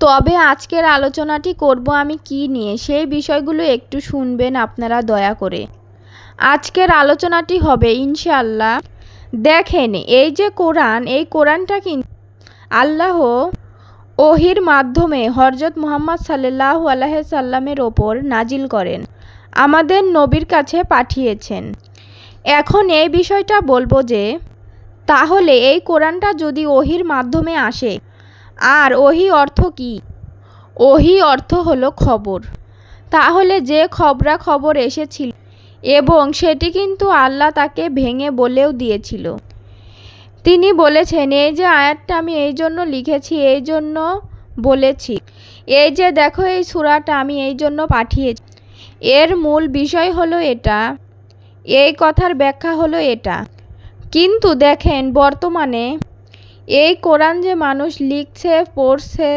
তবে আজকের আলোচনাটি করব আমি কি নিয়ে? সেই বিষয়গুলো একটু শুনবেন আপনারা দয়া করে। আজকের আলোচনাটি হবে ইনশাআল্লাহ। দেখেন, এই যে কোরআন, এই কোরআনটা কিন্তু আল্লাহ ওহির মাধ্যমে হরজত মোহাম্মদ সাল্লাহ আলাহ সাল্লামের ওপর নাজিল করেন, আমাদের নবীর কাছে পাঠিয়েছেন। এখন এই বিষয়টা বলব যে, তাহলে এই কোরআনটা যদি ওহির মাধ্যমে আসে আর ওহি অর্থ কি? ওহি অর্থ হলো খবর। তাহলে যে খবরা খবর এসেছিল এবং সেটি কিন্তু আল্লাহ তাকে ভেঙে বলেও দিয়েছিল। তিনি বলেছেন, এই যে আয়াতটা আমি এই জন্য লিখেছি, এই জন্য বলেছি। এই যে দেখো, এই সুরাটা আমি এই জন্য পাঠিয়েছি। এর মূল বিষয় হলো এটা, এই কথার ব্যাখ্যা হলো এটা। কিন্তু দেখেন, বর্তমানে এই কোরআন যে মানুষ লিখছে, পড়ছে,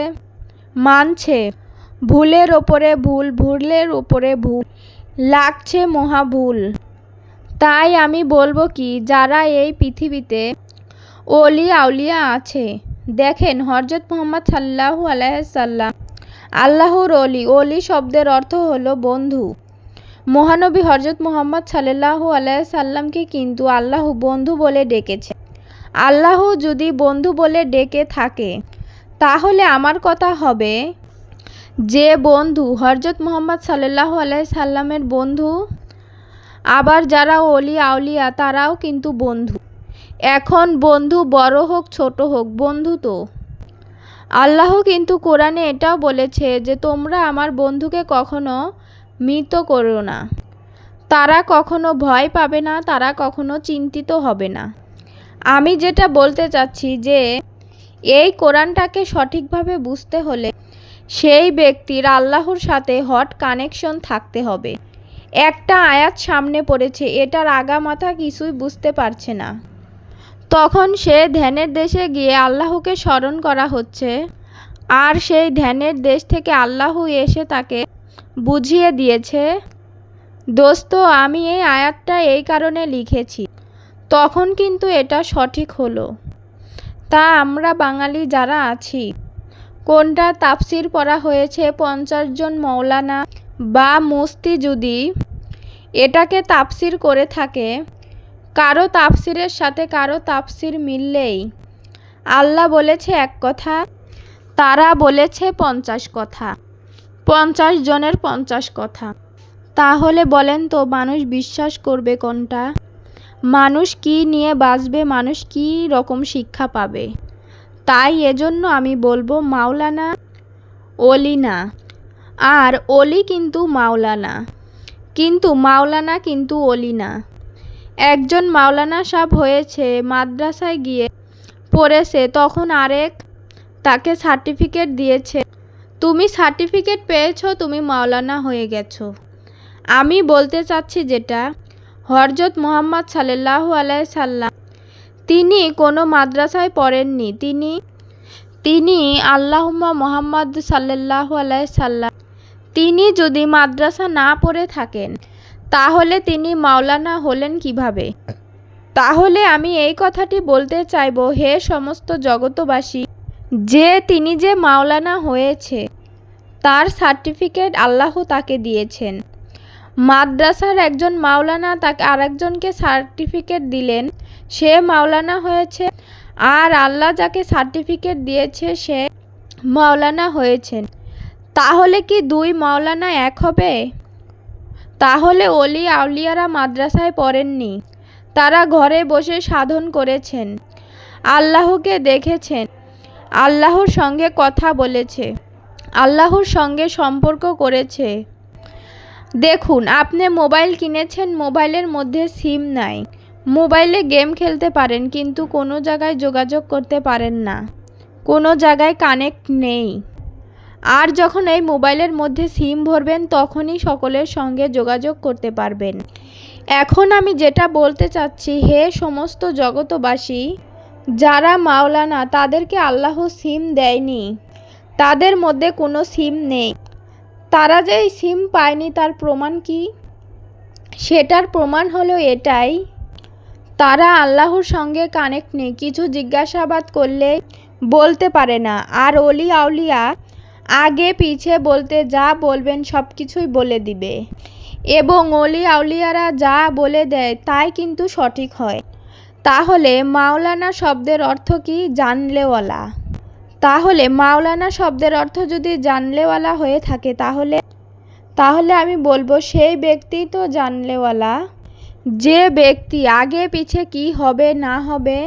মানছে, ভুলের ওপরে ভুল, ভুলের ওপরে ভুল লাগছে মহা ভুল। তাই আমি বলব কি, যারা এই পৃথিবীতে অলি আউলিয়া আছে, দেখেন হরজত মোহাম্মদ সাল্লাহু আলাইসাল্লাম আল্লাহর অলি অলি শব্দের অর্থ হলো বন্ধু। মহানবী হরজত মোহাম্মদ সাল্লাহু আলাইসাল্লামকে কিন্তু আল্লাহ বন্ধু বলে ডেকেছে। আল্লাহ যদি বন্ধু বলে ডেকে থাকে, তাহলে আমার কথা হবে, যে বন্ধু হরজত মোহাম্মদ সাল্লাহ আলাই সাল্লামের বন্ধু, আবার যারা অলি আউলিয়া, তারাও কিন্তু বন্ধু। এখন বন্ধু বড় হোক, ছোট হোক, বন্ধু তো। আল্লাহ কিন্তু কোরআনে এটাও বলেছে যে, তোমরা আমার বন্ধুকে কখনো মৃত করো না। তারা কখনো ভয় পাবে না, তারা কখনো চিন্তিত হবে না। আমি যেটা বলতে চাচ্ছি যে, এই কোরআনটাকে সঠিকভাবে বুঝতে হলে সেই ব্যক্তির আল্লাহর সাথে হট কানেকশন থাকতে হবে। একটা আয়াত সামনে পড়েছে, এটার আগা মাথা কিছুই বুঝতে পারছে না। তখন সে ধ্যানের দেশে গিয়ে আল্লাহকে স্মরণ করা হচ্ছে আর সেই ধ্যানের দেশ থেকে আল্লাহ এসে তাকে বুঝিয়ে দিয়েছে, দোস্ত, আমি এই আয়াতটা এই কারণে লিখেছি। তখন কিন্তু এটা সঠিক হলো। তা আমরা বাঙালি যারা আছি, কোনটা তাফসির পড়া হয়েছে পঞ্চাশ জন মৌলানা বা মুস্তি যদি এটাকে তাফসির করে থাকে, কারও তাফসিরের সাথে কারও তাফসির মিললেই আল্লাহ বলেছে এক কথা, তারা বলেছে পঞ্চাশ কথা, পঞ্চাশ জনের পঞ্চাশ কথা। তাহলে বলেন তো মানুষ বিশ্বাস করবে কোনটা? মানুষ কি নিয়ে বাঁচবে, মানুষ কি রকম শিক্ষা পাবে? তাই এজন্য আমি বলব মাওলানা অলি না আর অলি কিন্তু মাওলানা। কিন্তু মাওলানা কিন্তু অলি না একজন মাওলানা সাহেব হয়েছে, মাদ্রাসায় গিয়ে পড়েছে, তখন আরেক তাকে সার্টিফিকেট দিয়েছে। তুমি সার্টিফিকেট পেয়েছ, তুমি মাওলানা হয়ে গেছো। আমি বলতে চাচ্ছি যেটা হরজত মোহাম্মদ সাল্লাহ আলাই সাল্লাম। তিনি কোনো মাদ্রাসায় পড়েননি। তিনি তিনি আল্লাহম্মা মোহাম্মদ সাল্লাহ আলাই সাল্লাম। তিনি যদি মাদ্রাসা না পড়ে থাকেন, তাহলে তিনি মাওলানা হলেন কীভাবে? তাহলে আমি এই কথাটি বলতে চাইব, হে সমস্ত জগতবাসী, যে তিনি যে মাওলানা হয়েছে, তার সার্টিফিকেট আল্লাহ তাকে দিয়েছেন। মাদ্রাসার একজন মাওলানা তাকে আরেকজনকে সার্টিফিকেট দিলেন। সে মাওলানা হয়েছে আর আল্লাহ যাকে সার্টিফিকেট দিয়েছে সে মাওলানা হয়েছেন। তাহলে কি দুই মাওলানা এক হবে? তাহলে অলি আউলিয়ারা মাদ্রাসায় পড়েননি। তারা ঘরে বসে সাধন করেছেন। আল্লাহকে দেখেছেন। আল্লাহর সঙ্গে কথা বলেছে। আল্লাহর সঙ্গে সম্পর্ক করেছে। দেখুন, আপনি মোবাইল কিনেছেন, মোবাইলের মধ্যে সিম নাই। মোবাইলে গেম খেলতে পারেন, কিন্তু কোনো জায়গায় যোগাযোগ করতে পারেন না। কোনো জায়গায় কানেক্ট নেই। আর যখন এই মোবাইলের মধ্যে সিম ভরবেন, তখনই সকলের সঙ্গে যোগাযোগ করতে পারবেন। এখন আমি যেটা বলতে চাচ্ছি, হে সমস্ত জগতবাসী যারা মাওলানা, তাদেরকে আল্লাহ সিম দেয়নি। তাদের মধ্যে কোনো সিম নেই। তারা যে সিম পায়নি, তার প্রমাণ কি? সেটার প্রমাণ হলো এটাই। তারা আল্লাহর সঙ্গে কানেক্ট নেই, কিছু জিজ্ঞাসাবাদ করলে বলতে পারে না। আর অলি আউলিয়া আগে পিছে বলতে যা বলবেন সব কিছুই বলে দিবে। এবং অলি আউলিয়ারা যা বলে দেয়, তাই কিন্তু সঠিক হয়। তাহলে মাওলানা শব্দের অর্থ কি? জানলেওয়ালা। তাহলে মাওলানা শব্দের অর্থ যদি জানলেওয়ালা হয়ে থাকে, তাহলে তাহলে আমি বলব সেই ব্যক্তি তো জানলেওয়ালা। যে ব্যক্তি আগে পিছে কি হবে, না হবে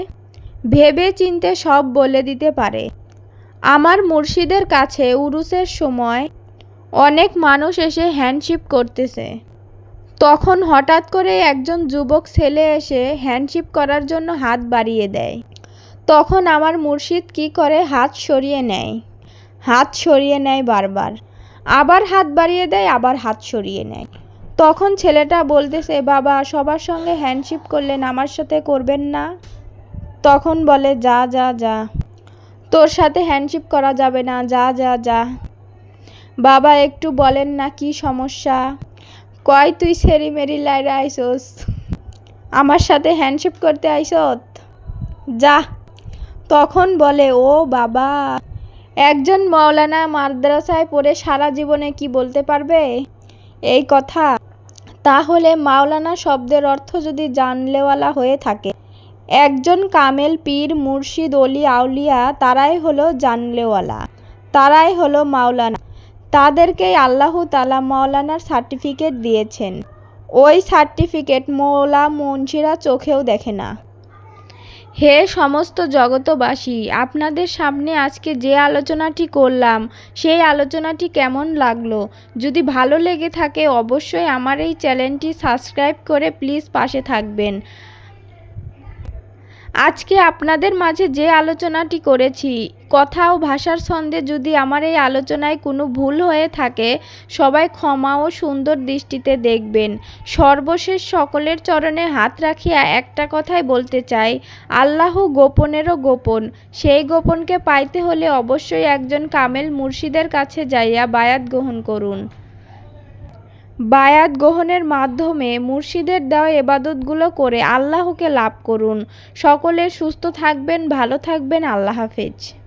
ভেবে চিনতে সব বলে দিতে পারে। আমার মুর্শিদের কাছে উরুসের সময় অনেক মানুষ এসে হ্যান্ডশিপ করতেছে। তখন হঠাৎ করে একজন যুবক ছেলে এসে হ্যান্ডশিপ করার জন্য হাত বাড়িয়ে দেয়। তখন আমার মুর্শিদ কি করে হাত সরিয়ে নেয়? হাত সরিয়ে নেয় বারবার। আবার হাত বাড়িয়ে দেয়, আবার হাত সরিয়ে নেয়। তখন ছেলেটা বলতেছে, বাবা, সবার সঙ্গে হ্যান্ডশিপ করলেন আমার সাথে করবেন না? তখন বলে, যা যা যা। তোর সাথে হ্যান্ডশিপ করা যাবে না, যা যা যা। বাবা, একটু বলেন না কি সমস্যা? কয় তুই সেরি মেরি লাইরা আইসোস? আমার সাথে হ্যান্ডশিপ করতে আইসত? যা তখন বলে, ও বাবা, একজন মৌলানা মাদ্রাসায় পড়ে সারা জীবনে কি বলতে পারবে? এই কথা। তাহলে মাওলানা শব্দের অর্থ যদি জানলেওয়ালা হয়ে থাকে, একজন কামেল পীর, মুর্শিদ, অলি, আউলিয়া, তারাই হলো জানলেওয়ালা, তারাই হলো মাওলানা। তাদেরকেই আল্লাহ তালা মাওলানার সার্টিফিকেট দিয়েছেন। ওই সার্টিফিকেট মৌলা মুন্সিরা চোখেও দেখে না। হে সমস্ত জগতবাসী, আপনাদের সামনে আজকে যে আলোচনাটি করলাম, সেই আলোচনাটি কেমন লাগল? যদি ভালো লেগে থাকে, অবশ্যই আমার এই চ্যানেলটি সাবস্ক্রাইব করে প্লিজ পাশে থাকবেন। আজকে আপনাদের মাঝে যে আলোচনাটি করেছি, কথা ও ভাষার ছন্দে যদি আমার এই আলোচনায় কোনো ভুল হয়ে থাকে, সবাই ক্ষমা ও সুন্দর দৃষ্টিতে দেখবেন। সর্বশেষ সকলের চরণে হাত রাখিয়া একটা কথাই বলতে চাই, আল্লাহ গোপনেরও গোপন। সেই গোপনকে পাইতে হলে অবশ্যই একজন কামেল মুর্শিদের কাছে যাইয়া বায়াত গ্রহণ করুন। বায়াত গ্রহণের মাধ্যমে মুর্শিদের দেওয়া এবাদতগুলো করে আল্লাহকে লাভ করুন। সকলে সুস্থ থাকবেন, ভালো থাকবেন। আল্লাহ হাফেজ।